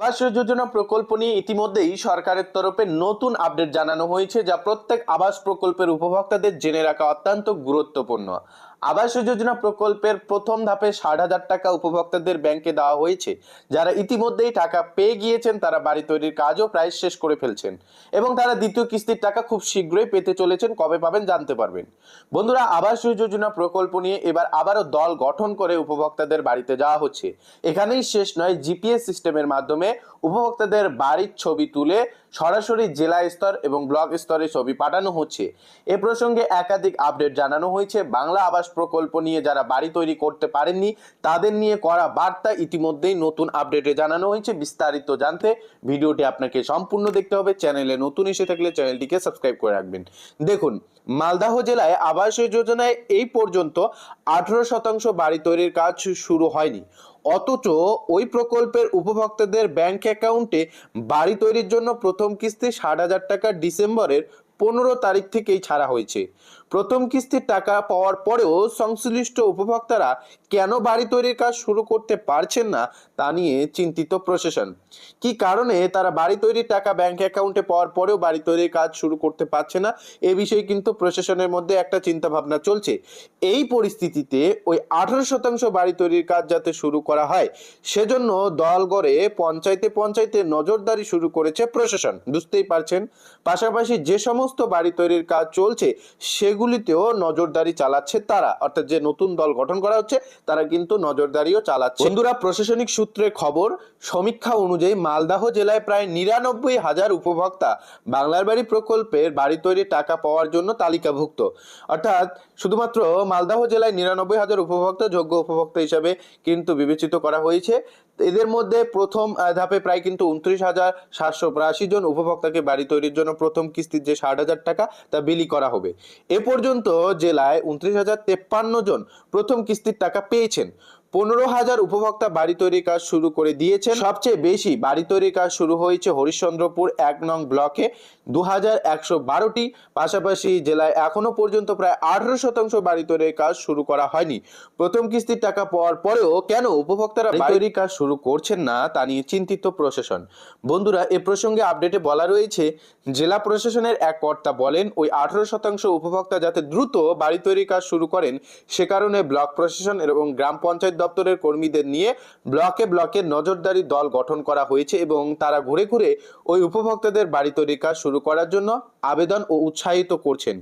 আবাস যোজনা প্রকল্প নিয়ে ইতিমধ্যেই সরকারের তরফে নতুন আপডেট জানানো হয়েছে, যা প্রত্যেক আবাস প্রকল্পের উপভোক্তাদের জেনে রাখা অত্যন্ত গুরুত্বপূর্ণ। আবাস যোজনা প্রকল্পের প্রথম ধাপে ষাট হাজার টাকা উপভোক্তাদের ব্যাংকে দেওয়া হয়েছে। যারা ইতিমধ্যেই টাকা পেয়ে গিয়েছেন, তারা বাড়ি তৈরির কাজও প্রায় শেষ করে ফেলছেন এবং তারা দ্বিতীয় কিস্তির টাকা খুব শীঘ্রই পেতে চলেছেন, কবে পাবেন জানতে পারবেন। বন্ধুরা, আবাস যোজনা প্রকল্প নিয়ে এবার আবারও দল গঠন করে উপভোক্তাদের বাড়িতে যাওয়া হচ্ছে। এখানেই শেষ নয়, জিপিএস সিস্টেমের মাধ্যমে উপভোক্তাদের বাড়ির ছবি তুলে সরাসরি জেলা স্তর এবং ব্লক স্তরে ছবি পাঠানো হচ্ছে। এ প্রসঙ্গে একাধিক আপডেট জানানো হয়েছে। বাংলা আবাস প্রকল্প নিয়ে যারা বাড়ি তৈরি করতে পারেননি, তাদের নিয়ে করা বার্তা ইতিমধ্যেই নতুন আপডেটে জানানো হয়েছে। বিস্তারিত জানতে ভিডিওটি আপনাকে সম্পূর্ণ দেখতে হবে। চ্যানেলে নতুন এসে থাকলে চ্যানেলটিকে সাবস্ক্রাইব করে রাখবেন। দেখুন, মালদাহ জেলায় আবাস যোজনায় এই পর্যন্ত আঠারো শতাংশ বাড়ি তৈরির কাজ শুরু হয়নি। অথচ ওই প্রকল্পের উপভোক্তাদের ব্যাংক অ্যাকাউন্টে বাড়ি তৈরির জন্য প্রথম কিস্তি ষাট হাজার টাকা ডিসেম্বরের পনেরো তারিখ থেকেই ছাড়া হয়েছে। প্রথম কিস্তির টাকা পাওয়ার পরেও সংশ্লিষ্ট উপভোক্তারা কেন বাড়ি তৈরির কাজ শুরু করতে পারছেন না তা নিয়ে চিন্তিত প্রশাসন। কি কারণে তারা বাড়ি তৈরির টাকা ব্যাংক অ্যাকাউন্টে পাওয়ার পরেও বাড়ি তৈরির কাজ শুরু করতে পারছে না, এ বিষয়ে কিন্তু প্রশাসনের মধ্যে একটা চিন্তা ভাবনা চলছে। এই পরিস্থিতিতে ওই আঠারো শতাংশ বাড়ি তৈরির কাজ যাতে শুরু করা হয়, সেজন্য দল গড়ে পঞ্চায়েতে পঞ্চায়েতে নজরদারি শুরু করেছে প্রশাসন। বুঝতেই পারছেন? পাশাপাশি যে সমস্ত বাড়ি তৈরির কাজ চলছে সেগুলিতেও নজরদারি চালাচ্ছে তারা। অর্থাৎ যে নতুন দল গঠন করা হচ্ছে, তারা কিন্তু নজরদারিও চালাচ্ছে। বন্ধুরা, প্রশাসনিক সূত্রে খবর, সমীক্ষা অনুযায়ী মালদাহ জেলায় প্রায় নিরানব্বই হাজার উপভোক্তা বাংলার বাড়ি প্রকল্পের বাড়ি তৈরির টাকা পাওয়ার জন্য তালিকাভুক্ত। অর্থাৎ শুধুমাত্র মালদাহ জেলায় নিরানব্বই হাজার উপভোক্তা যোগ্য উপভোক্তা হিসাবে কিন্তু বিবেচিত করা হয়েছে। এদের মধ্যে প্রথম ধাপে প্রায় কিন্তু উনত্রিশ হাজার সাতশো বিরাশি জন উপভোক্তাকে বাড়ি তৈরির জন্য প্রথম কিস্তির যে ষাট হাজার টাকা, তা বিলি করা হবে। এ পর্যন্ত জেলায় উনত্রিশ হাজার তেপ্পান্ন জন প্রথম কিস্তির টাকা পেয়েছেন। পনেরো হাজার উপভোক্তা বাড়ি তৈরির কাজ শুরু করে দিয়েছেন। সবচেয়ে বেশি বাড়ি তৈরির কাজ শুরু হয়েছে হরিশ্চন্দ্রপুর এক নং ব্লকে। দু হাজার একশো বারোটি পাশাপাশি জেলায় এখনও পর্যন্ত প্রায় আঠারো শতাংশ বাড়ি তৈরির কাজ শুরু করা হয়নি। প্রথম কিস্তির টাকা পাওয়ার পরেও কেন উপভোক্তারা বাড়ি তৈরির কাজ শুরু করছেন না তা নিয়ে চিন্তিত প্রশাসন। বন্ধুরা, এ প্রসঙ্গে আপডেটে বলা রয়েছে, জেলা প্রশাসনের এক কর্তা বলেন, ওই আঠারো শতাংশ উপভোক্তা যাতে দ্রুত বাড়ি তৈরির কাজ শুরু করেন, সে কারণে ব্লক প্রশাসন এবং গ্রাম পঞ্চায়েত দপ্তরের কর্মীদের নিয়ে ব্লকে ব্লকে নজরদারি দল গঠন করা হয়েছে এবং তারা ঘুরে ঘুরে ওই উপভোক্তাদের বাড়ি তৈরির কাজ শুরু করার জন্য আবেদন ও উৎসাহিত করছেন।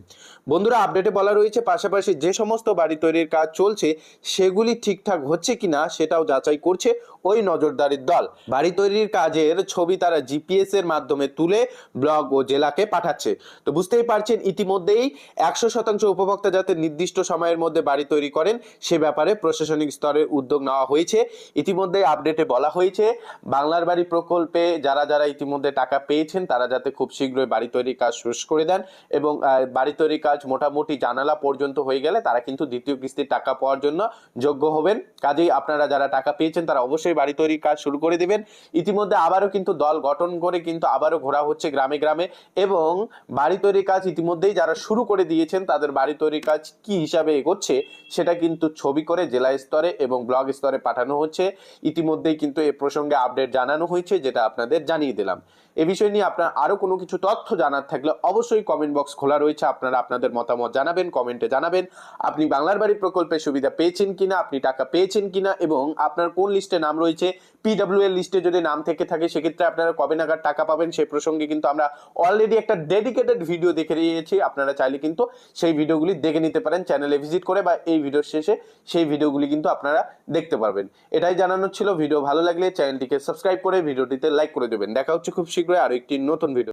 বন্ধুরা, আপডেটে বলা রয়েছে, পাশাপাশি যে সমস্ত বাড়ি তৈরির কাজ চলছে, সেগুলি ঠিকঠাক হচ্ছে কিনা সেটাও যাচাই করছে ওই নজরদারির দল। বাড়ি তৈরির কাজের ছবি তারা জিপিএস এর মাধ্যমে তুলে ব্লক ও জেলাকে পাঠাচ্ছে। তো বুঝতেই পারছেন, ইতিমধ্যেই একশো শতাংশ উপভোক্তা যাতে নির্দিষ্ট সময়ের মধ্যে বাড়ি তৈরি করেন, সে ব্যাপারে প্রশাসনিক স্তরে উদ্যোগ নেওয়া হয়েছে। ইতিমধ্যে আপডেটে বলা হয়েছে, বাংলার বাড়ি প্রকল্পে যারা যারা ইতিমধ্যে টাকা পেয়েছেন, তারা যাতে খুব শীঘ্রই বাড়ি তৈরির কাজ শেষ করে দেন এবং বাড়ি তৈরির কাজ মোটামুটি জানালা পর্যন্ত হয়ে গেলে তারা কিন্তু দ্বিতীয় কিস্তির টাকা পাওয়ার জন্য যোগ্য হবেন। কাজেই আপনারা যারা টাকা পেয়েছেন, তারা অবশ্যই বাড়ি তৈরির কাজ শুরু করে দেবেন। ইতিমধ্যে আবারও কিন্তু দল গঠন করে কিন্তু আবারও ঘোরা হচ্ছে গ্রামে গ্রামে এবং বাড়ি তৈরির কাজ ইতিমধ্যেই যারা শুরু করে দিয়েছেন, তাদের বাড়ি তৈরির কাজ কি হিসাবে এগোচ্ছে, সেটা কিন্তু ছবি করে জেলা স্তরে এবং ব্লক স্তরে পাঠানো হচ্ছে। ইতিমধ্যেই কিন্তু এ প্রসঙ্গে আপডেট জানানো হয়েছে, যেটা আপনাদের জানিয়ে দিলাম। এ বিষয় নিয়ে আপনার আরও কোনো কিছু তথ্য জানার থাকলে অবশ্যই কমেন্ট বক্স খোলা রয়েছে। আপনারা আপনাদের মতামত জানাবেন কমেন্টে জানাবেন। আপনি বাংলার বাড়ি প্রকল্পের সুবিধা পেয়েছেন কিনা, আপনি টাকা পেয়েছেন কিনা এবং আপনার কোন লিস্টে নাম রয়েছে পিডব্লিউ এর লিস্টে যদি নাম থেকে থাকে, সেক্ষেত্রে আপনারা কবে নাগাদ টাকা পাবেন সেই প্রসঙ্গে কিন্তু আমরা অলরেডি একটা ডেডিকেটেড ভিডিও দেখে নিয়েছি আপনারা চাইলে কিন্তু সেই ভিডিওগুলি দেখে নিতে পারেন চ্যানেলে ভিজিট করে বা এই ভিডিওর শেষে সেই ভিডিওগুলি কিন্তু আপনারা দেখতে পারবেন। এটাই জানানোর ছিল। ভিডিও ভালো লাগলে চ্যানেলটিকে সাবস্ক্রাইব করে ভিডিওটিতে লাইক করে দেবেন। দেখা হচ্ছে খুব শীঘ্রই আরও একটি নতুন ভিডিও